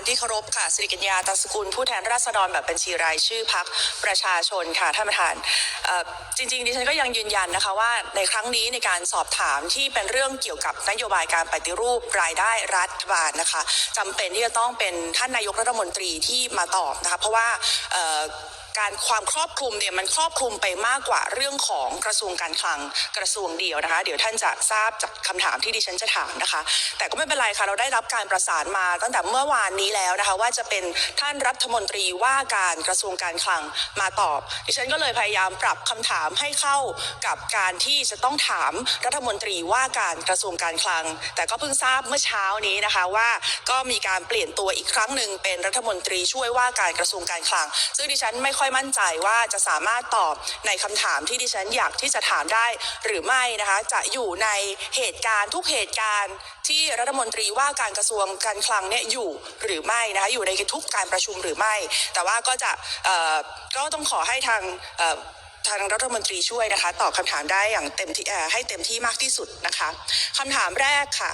านที่เคารพค่ะสิริกัญญาตัสกุลผู้แทนราษฎรแบบบัญชีรายชื่อพักประชาชนค่ะท่านประธานจริงๆดิฉันก็ยังยืนยันนะคะว่าในครั้งนี้ในการสอบถามที่เป็นเรื่องเกี่ยวกับนโยบายการปฏิรูปรายได้รัฐบาลนะคะจำเป็นที่จะต้องเป็นท่านนายกรัฐมนตรีที่มาตอบนะคะเพราะว่า การความครอบคลุมเนี่ยมันครอบคลุมไปมากกว่าเรื่องของกระทรวงการคลังกระทรวงเดียวนะคะ เดี๋ยวท่านจะทราบจากคำถามที่ดิฉันจะถามนะคะ แต่ก็ไม่เป็นไรค่ะเราได้รับการประสานมาตั้งแต่เมื่อวานนี้แล้วนะคะ ว่าจะเป็นท่านรัฐมนตรีว่าการกระทรวงการคลังมาตอบ ดิฉันก็เลยพยายามปรับคำถามให้เข้ากับการที่จะต้องถามรัฐมนตรีว่าการกระทรวงการคลัง แต่ก็เพิ่งทราบเมื่อเช้านี้นะคะว่าก็มีการเปลี่ยนตัวอีกครั้งหนึ่งเป็นรัฐมนตรีช่วยว่าการกระทรวงการคลัง ซึ่งดิฉันไม่ค่อยมั่นใจว่าจะสามารถตอบในคำถามที่ดิฉันอยากที่จะถามได้หรือไม่นะคะ จะอยู่ในเหตุการณ์ทุกเหตุการณ์ที่รัฐมนตรีว่าการกระทรวงการคลังเนี่ยอยู่หรือไม่นะคะอยู่ในทุกการประชุมหรือไม่ แต่ว่าก็จะก็ต้องขอให้ทางทางรัฐมนตรีช่วยนะคะตอบคำถามได้อย่างเต็มที่ให้เต็มที่มากที่สุดนะคะคำถามแรกค่ะ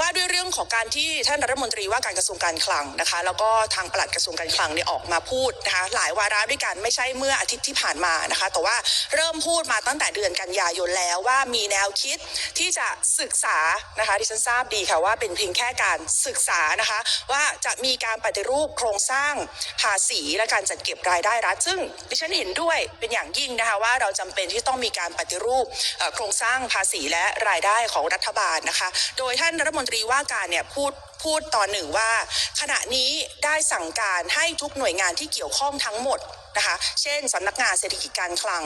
ว่าด้วยเรื่องของการที่ท่านรัฐมนตรีว่าการกระทรวงการคลังนะคะ แล้วก็ทางปลัดกระทรวงการคลังเนี่ยออกมาพูดนะคะหลายวาระด้วยกันไม่ใช่เมื่ออาทิตย์ที่ผ่านมานะคะ แต่ว่าเริ่มพูดมาตั้งแต่เดือนกันยายนแล้วว่ามีแนวคิดที่จะศึกษานะคะที่ฉันทราบดีค่ะว่าเป็นเพียงแค่การศึกษานะคะ ว่าจะมีการปฏิรูปโครงสร้างภาษีและการจัดเก็บรายได้รัฐซึ่งดิฉันเห็นด้วยเป็นอย่างยิ่งนะคะว่าเราจำเป็นที่ต้องมีการปฏิรูปโครงสร้างภาษีและรายได้ของรัฐบาลนะคะ โดยท่านรัฐมนตรีว่าการเนี่ยพูดพูดตอนหนึ่งว่า ขณะนี้ได้สั่งการให้ทุกหน่วยงานที่เกี่ยวข้องทั้งหมด นะคะ เช่นสำนักงานเศรษฐกิจการคลัง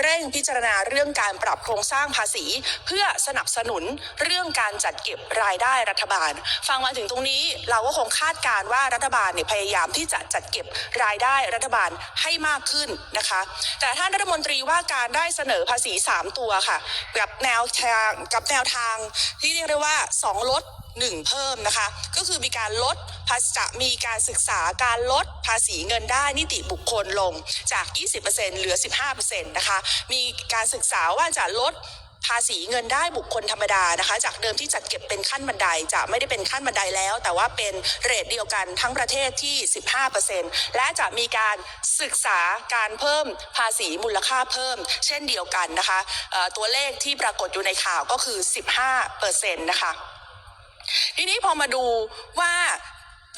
เร่งพิจารณาเรื่องการปรับโครงสร้างภาษี เพื่อสนับสนุนเรื่องการจัดเก็บรายได้รัฐบาล ฟังมาถึงตรงนี้เราก็คงคาดการณ์ว่ารัฐบาลเนี่ยพยายามที่จะจัดเก็บรายได้รัฐบาลให้มากขึ้นนะคะ แต่ท่านรัฐมนตรีว่าการได้เสนอภาษี 3 ตัวค่ะ กับแนวทางกับแนวทางที่เรียกได้ว่า 2 ลด หนึ่งเพิ่มนะคะ ก็คือมีการลดภาษีจะมีการศึกษาการลดภาษีเงินได้นิติบุคคลลงจาก 20%เหลือ 15%นะคะ มีการศึกษาว่าจะลดภาษีเงินได้บุคคลธรรมดานะคะ จากเดิมที่จัดเก็บเป็นขั้นบันไดจะไม่ได้เป็นขั้นบันไดแล้ว แต่ว่าเป็นเรทเดียวกันทั้งประเทศที่ 15%และจะมีการศึกษาการเพิ่มภาษีมูลค่าเพิ่ม เช่นเดียวกันนะคะตัวเลขที่ปรากฏอยู่ในข่าวก็คือ 15%นะคะ ทีนี้พอมาดูว่า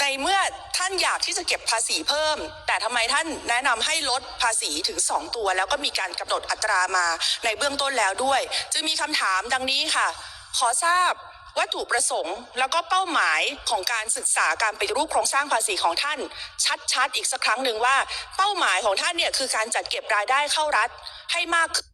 ในเมื่อท่านอยากที่จะเก็บภาษีเพิ่ม แต่ทำไมท่านแนะนำให้ลดภาษีถึง 2 ตัว แล้วก็มีการกำหนดอัตรามาในเบื้องต้นแล้วด้วย จึงมีคำถามดังนี้ค่ะ ขอทราบวัตถุประสงค์แล้วก็เป้าหมายของการศึกษาการปฏิรูปโครงสร้างภาษีของท่าน ชัดๆ อีกสักครั้งหนึ่งว่า เป้าหมายของท่านเนี่ยคือการจัดเก็บรายได้เข้ารัฐให้มากขึ้น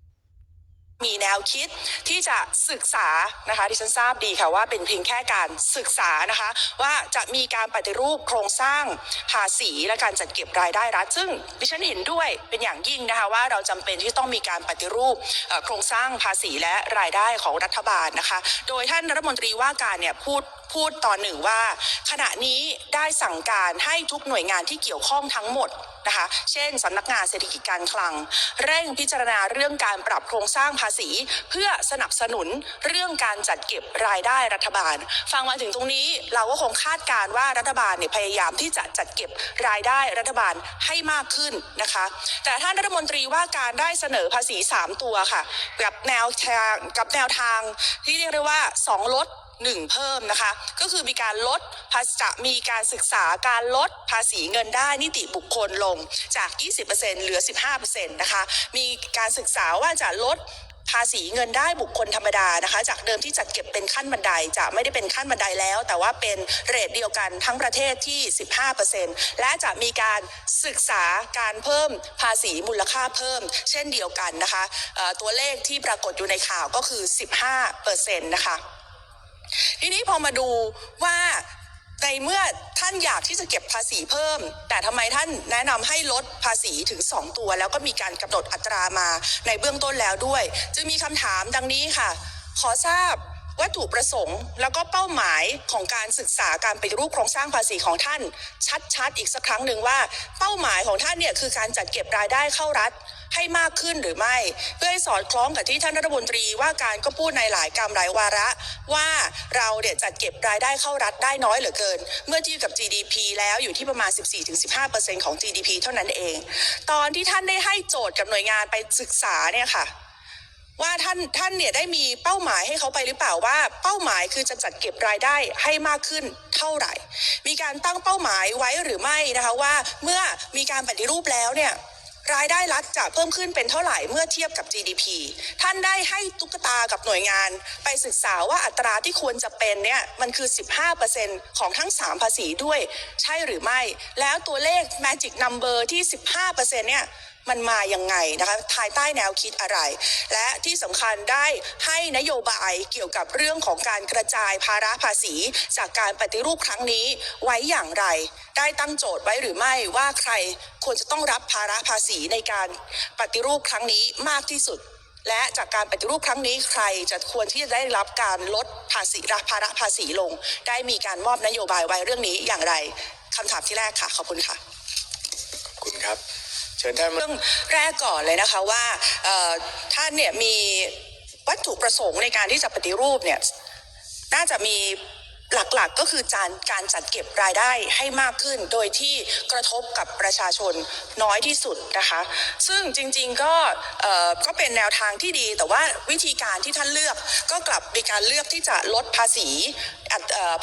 มีแนวคิดที่จะศึกษานะคะที่ฉันทราบดีค่ะว่าเป็นเพียงแค่การศึกษานะคะ ว่าจะมีการปฏิรูปโครงสร้างภาษีและการจัดเก็บรายได้รัฐ ซึ่งดิฉันเห็นด้วยเป็นอย่างยิ่งนะคะว่าเราจำเป็นที่ต้องมีการปฏิรูปโครงสร้างภาษีและรายได้ของรัฐบาลนะคะ โดยท่านรัฐมนตรีว่าการเนี่ยพูดพูดตอนหนึ่งว่า ขณะนี้ได้สั่งการให้ทุกหน่วยงานที่เกี่ยวข้องทั้งหมดนะคะเช่นสำนักงานเศรษฐกิจการคลัง เร่งพิจารณาเรื่องการปรับโครงสร้างภาษี เพื่อสนับสนุนเรื่องการจัดเก็บรายได้รัฐบาล ฟังมาถึงตรงนี้เราก็คงคาดการณ์ว่ารัฐบาลเนี่ยพยายามที่จะจัดเก็บรายได้รัฐบาลให้มากขึ้นนะคะ แต่ท่านรัฐมนตรีว่าการได้เสนอภาษี 3 ตัวค่ะ กับแนวทางกับแนวทางที่เรียกได้ว่า 2 ลด หนึ่งเพิ่มนะคะ ก็คือมีการลดภาษจะมีการศึกษาการลดภาษีเงินได้นิติบุคคลลงจาก 20%เหลือ 15%นะคะ มีการศึกษาว่าจะลดภาษีเงินได้บุคคลธรรมดานะคะ จากเดิมที่จัดเก็บเป็นขั้นบันไดจะไม่ได้เป็นขั้นบันไดแล้ว แต่ว่าเป็นเรทเดียวกันทั้งประเทศที่ 15%และจะมีการศึกษาการเพิ่มภาษีมูลค่าเพิ่ม เช่นเดียวกันนะคะตัวเลขที่ปรากฏอยู่ในข่าวก็คือ 15%นะคะ ทีนี้พอมาดูว่าในเมื่อท่านอยากที่จะเก็บภาษีเพิ่ม แต่ทำไมท่านแนะนำให้ลดภาษีถึง 2 ตัว แล้วก็มีการกำหนดอัตรามาในเบื้องต้นแล้วด้วย จึงมีคำถามดังนี้ค่ะ ขอทราบ วัตถุประสงค์ แล้วก็เป้าหมายของการศึกษาการปฏิรูปโครงสร้างภาษีของท่าน ชัดๆ อีกสักครั้งหนึ่งว่า เป้าหมายของท่านเนี่ยคือการจัดเก็บรายได้เข้ารัฐให้มากขึ้นหรือไม่ เพื่อให้สอดคล้องกับที่ท่านรัฐมนตรีว่าการก็พูดในหลายกรรมหลายวาระ ว่าเราเนี่ยจัดเก็บรายได้เข้ารัฐได้น้อยเหลือเกิน เมื่อเทียบกับ GDP แล้วอยู่ที่ประมาณ 14-15%ของ GDP เท่านั้นเอง ตอนที่ท่านได้ให้โจทย์กับหน่วยงานไปศึกษาเนี่ยค่ะ ว่าท่านท่านเนี่ยได้มีเป้าหมายให้เขาไปหรือเปล่าว่า เป้าหมายคือจะจัดเก็บรายได้ให้มากขึ้นเท่าไหร่ มีการตั้งเป้าหมายไว้หรือไม่นะคะว่าเมื่อมีการปฏิรูปแล้วเนี่ยรายได้รัฐจะเพิ่มขึ้นเป็นเท่าไหร่เมื่อเทียบกับ GDP ท่านได้ให้ตุ๊กตากับหน่วยงาน ไปศึกษาว่าอัตราที่ควรจะเป็นเนี่ยมันคือ 15%ของทั้ง 3 ภาษีด้วย ใช่หรือไม่ แล้วตัวเลข magic number ที่ 15%เนี่ย มันมาอยังไงนะคะภายใต้แนวคิดอะไร และที่สำคัญได้ให้นโยบายเกี่ยวกับเรื่องของการกระจายภาระภาษี จากการปฏิรูปครั้งนี้ไว้อย่างไร ได้ตั้งโจทย์ไว้หรือไม่ว่าใครควรจะต้องรับภาระภาษีในการปฏิรูปครั้งนี้มากที่สุดและจากการปฏิรูปครั้งนี้ใครจะควรที่จะได้รับการลดภาษีรับภาระภาษีลง ได้มีการมอบนโยบายไว้เรื่องนี้อย่างไรคำถามที่แรกค่ะ ขอบคุณค่ะ คุณครับ เชิญท่านเรื่องแรกก่อนเลยนะคะว่าท่านเนี่ยมีวัตถุประสงค์ในการที่จะปฏิรูปเนี่ยน่าจะมี หลักๆก็คือการการจัดเก็บรายได้ให้มากขึ้น โดยที่กระทบกับประชาชนน้อยที่สุดนะคะ ซึ่งจริงๆก็ก็เป็นแนวทางที่ดี แต่ว่าวิธีการที่ท่านเลือกก็กลับมีการเลือกที่จะลดภาษี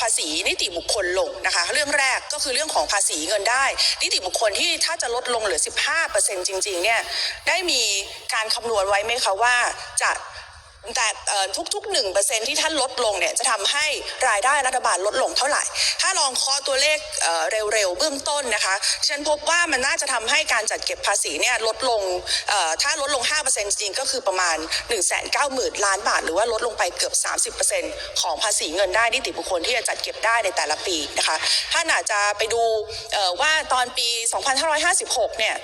ภาษีนิติบุคคลลงนะคะ เรื่องแรกก็คือเรื่องของภาษีเงินได้ นิติบุคคลที่ถ้าจะลดลงเหลือ 15%จริงๆเนี่ยได้มีการคำนวณไว้ไหมคะว่าจะ แต่เอ่อทุกๆ1%ที่ท่านลดลงเนี่ยจะทำให้รายได้รัฐบาลลดลงเท่าไหร่ ถ้าลองเคาะตัวเลขเร็วๆเบื้องต้นนะคะฉันพบว่ามันน่าจะทำให้การจัดเก็บภาษีเนี่ยลดลงถ้าลดลง 5%จริงก็คือประมาณ 190,000 ล้านบาท หรือว่าลดลงไปเกือบ 30%ของภาษีเงินได้นิติบุคคลที่จะจัดเก็บได้ในแต่ละปีนะคะท่านอาจจะไปดูเอ่อว่าตอนปี 2556 เนี่ย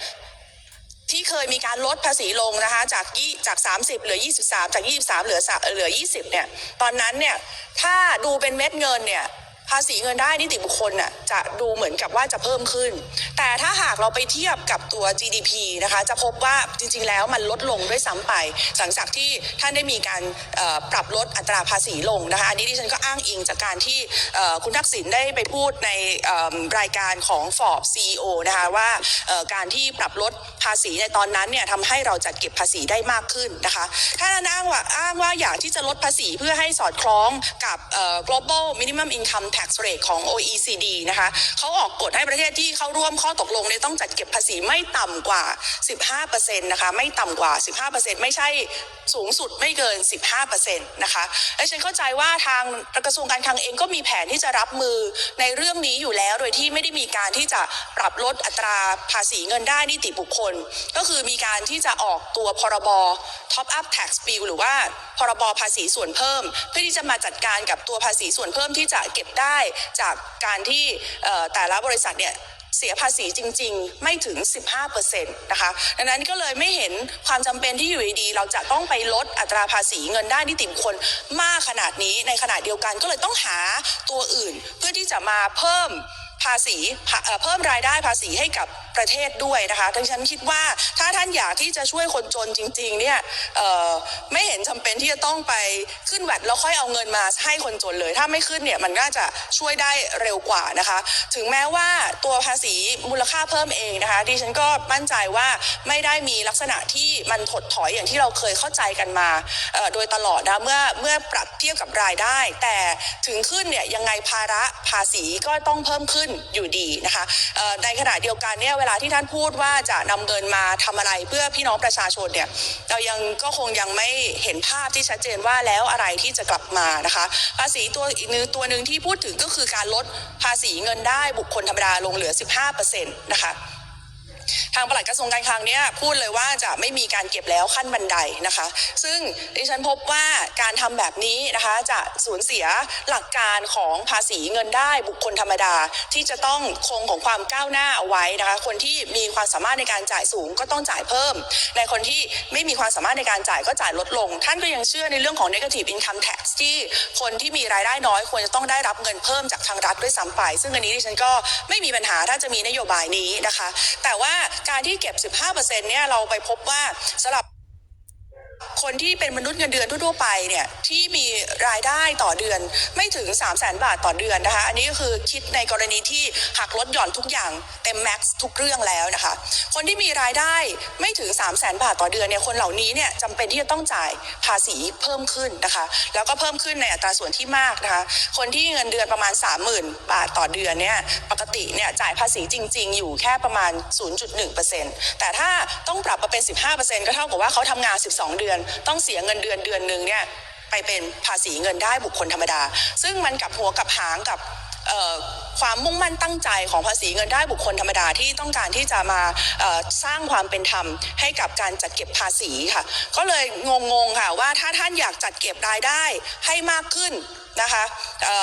ที่เคยมีการลดภาษีลงนะคะจากยี่จาก 30 เหลือ 23 จาก 23 เหลือเหลือ 20 เนี่ย ตอนนั้นเนี่ย ถ้าดูเป็นเม็ดเงินเนี่ยาษีเงินได้นิติบุคคลน่ะจะดูเหมือนกับว่าจะเพิ่มขึ้น แต่ถ้าหากเราไปเทียบกับตัว GDP นะคะ จะพบว่าจริงๆ แล้วมันลดลงด้วยซ้ำไปหลังจากที่ท่านได้มีการปรับลดอัตราภาษีลงนะคะ อันนี้ดิฉันก็อ้างอิงจากการที่คุณทักษิณได้ไปพูดในรายการของฟอร์บ CEO นะคะว่าการที่ปรับลดภาษีในตอนนั้นเนี่ยทำให้เราจัดเก็บภาษีได้มากขึ้นนะคะถ้านอ้างว่าอ้างว่าอยากที่จะลดภาษีเพื่อให้สอดคล้องกับ global minimum income tax rate ของ OECD นะคะเขาออกกฎให้ประเทศที่เข้าร่วมข้อตกลงเนี่ยต้องจัดเก็บภาษีไม่ต่ำกว่า 15%นะคะไม่ต่ำกว่า 15%ไม่ใช่สูงสุดไม่เกิน 15%นะคะและฉันเข้าใจว่าทางกระทรวงการคลังเองก็มีแผนที่จะรับมือในเรื่องนี้อยู่แล้ว โดยที่ไม่ได้มีการที่จะปรับลดอัตราภาษีเงินได้นิติบุคคล ก็คือมีการที่จะออกตัวพรบ Top Up Tax Bill หรือว่าพรบภาษีส่วนเพิ่ม เพื่อที่จะมาจัดการกับตัวภาษีส่วนเพิ่มที่จะเก็บได้จากการที่แต่ละบริษัทเนี่ยเสียภาษีจริง ๆ ไม่ถึง 15%นะคะ ดังนั้นก็เลยไม่เห็นความจำเป็นที่อยู่ดีๆเราจะต้องไปลดอัตราภาษีเงินได้นิติบุคคลมากขนาดนี้ในขณะเดียวกันก็เลยต้องหาตัวอื่น เพื่อที่จะมาเพิ่มภาษีเพิ่มรายได้ภาษีให้กับ ประเทศด้วยนะคะดังนั้นคิดว่าถ้าท่านอยากที่จะช่วยคนจนจริงๆเนี่ยไม่เห็นจำเป็นที่จะต้องไปขึ้นแวดแล้วค่อยเอาเงินมาให้คนจนเลย ถ้าไม่ขึ้นเนี่ยมันน่าจะช่วยได้เร็วกว่านะคะ ถึงแม้ว่าตัวภาษีมูลค่าเพิ่มเองนะคะดิฉันก็มั่นใจว่าไม่ได้มีลักษณะที่มันถดถอยอย่างที่เราเคยเข้าใจกันมาโดยตลอดนะเมื่อเมื่อปรับเทียบกับรายได้ แต่ถึงขึ้นเนี่ยยังไงภาระภาษีก็ต้องเพิ่มขึ้นอยู่ดีนะคะในขณะเดียวกันเนี่ยวลาที่ท่านพูดว่าจะนำเงินมาทำอะไรเพื่อพี่น้องประชาชนเนี่ยเรายังก็คงยังไม่เห็นภาพที่ชัดเจนว่าแล้วอะไรที่จะกลับมานะคะภาษีตัวอีกนึงตัวหนึ่งที่พูดถึงก็คือการลดภาษีเงินได้บุคคลธรรมดาลงเหลือ 15%นะคะ ทางปลัดกระทรวงการคลังเนี่ยพูดเลยว่าจะไม่มีการเก็บแล้วขั้นบันไดนะคะ ซึ่งดิฉันพบว่าการทำแบบนี้นะคะจะสูญเสียหลักการของภาษีเงินได้บุคคลธรรมดา ที่จะต้องคงของความก้าวหน้าเอาไว้นะคะ คนที่มีความสามารถในการจ่ายสูงก็ต้องจ่ายเพิ่ม ในคนที่ไม่มีความสามารถในการจ่ายก็จ่ายลดลง ท่านก็ยังเชื่อในเรื่องของ negative income tax ที่คนที่มีรายได้น้อยควรจะต้องได้รับเงินเพิ่มจากทางรัฐด้วยซ้ำไป ซึ่งอันนี้ดิฉันก็ไม่มีปัญหาถ้าจะมีนโยบายนี้นะคะ แต่ว่าการที่เก็บ 15%เนี่ยเราไปพบว่าสำหรับ คนที่เป็นมนุษย์เงินเดือนทั่วๆไปเนี่ยที่มีรายได้ต่อเดือนไม่ถึง 3 0 0แสนบาทต่อเดือนนะคะ อันนี้ก็คือคิดในกรณีที่หักลดหย่อนทุกอย่างเต็มแม็กซ์ทุกเรื่องแล้วนะคะ คนที่มีรายได้ไม่ถึง 3 0 0แสนบาทต่อเดือนเนี่ยคนเหล่านี้เนี่ยจำเป็นที่จะต้องจ่ายภาษีเพิ่มขึ้นนะคะ แล้วก็เพิ่มขึ้นในอัตราส่วนที่มากนะคะ คนที่เงินเดือนประมาณ 30,000 บาทต่อเดือนเนี่ยปกติเนี่ยจ่ายภาษีจริง ๆ อยู่แค่ประมาณ 0.1%แต่ถ้าต้องปรับมาเป็น 15%ก็เท่ากับว่าเขาทำงาน 12 เดือนต้องเสียเงินเดือนเดือนหนึ่งเนี่ยไปเป็นภาษีเงินได้บุคคลธรรมดา ซึ่งมันกับหัวกับหางกับความมุ่งมั่นตั้งใจของภาษีเงินได้บุคคลธรรมดาที่ต้องการที่จะมาสร้างความเป็นธรรมให้กับการจัดเก็บภาษีค่ะ ก็เลยงงๆค่ะว่าถ้าท่านอยากจัดเก็บรายได้ให้มากขึ้นนะคะ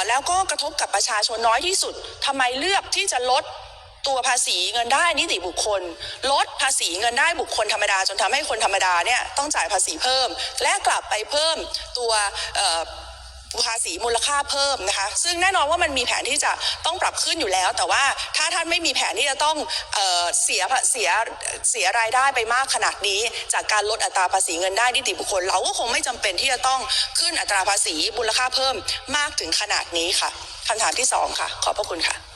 แล้วก็กระทบกับประชาชนน้อยที่สุดทำไมเลือกที่จะลด ตัวภาษีเงินได้นิติบุคคล ลดภาษีเงินได้บุคคลธรรมดา จนทำให้คนธรรมดาเนี่ยต้องจ่ายภาษีเพิ่ม และกลับไปเพิ่มตัวภาษีมูลค่าเพิ่มนะคะ ซึ่งแน่นอนว่ามันมีแผนที่จะต้องปรับขึ้นอยู่แล้ว แต่ว่าถ้าท่านไม่มีแผนที่จะต้องเออเสียเสียเสียรายได้ไปมากขนาดนี้ จากการลดอัตราภาษีเงินได้นิติบุคคล เราก็คงไม่จำเป็นที่จะต้องขึ้นอัตราภาษีมูลค่าเพิ่มมากถึงขนาดนี้ค่ะคำถามที่สองค่ะ ขอบพระคุณค่ะ